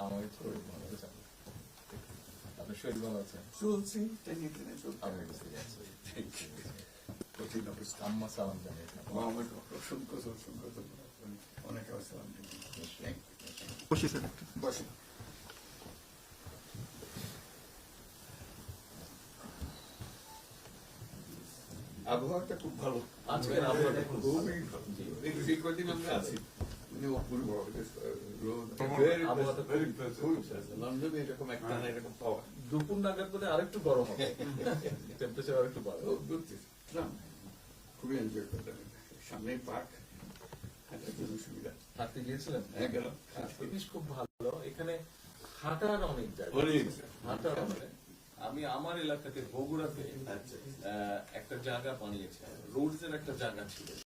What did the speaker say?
শরীর ভালো আছে আপনার শরীর ভালো আছে চলছে আম্মা সালাম আমার অসংখ্য অসংখ্য বসি স্যার। আবহাওয়াটা খুব ভালো। আজকের আবহাওয়াটা খুব ভালো। এই এই কদিন আমরা। আছি। খুব লন্ডনে দুপুর নাগাদ আরেকটু গরম হবে টেম্পারেচার আরেকটু বাড়বে খুবই এনজয় করতাম সামনে পার্ক সুবিধা হাঁটতে হ্যাঁ জিনিস খুব ভালো এখানে হাঁটার অনেক জায়গা হাঁটার আমি আমার এলাকাতে বগুড়াতে আহ, একটা জায়গা বানিয়েছে। রোডস এর একটা জায়গা ছিল।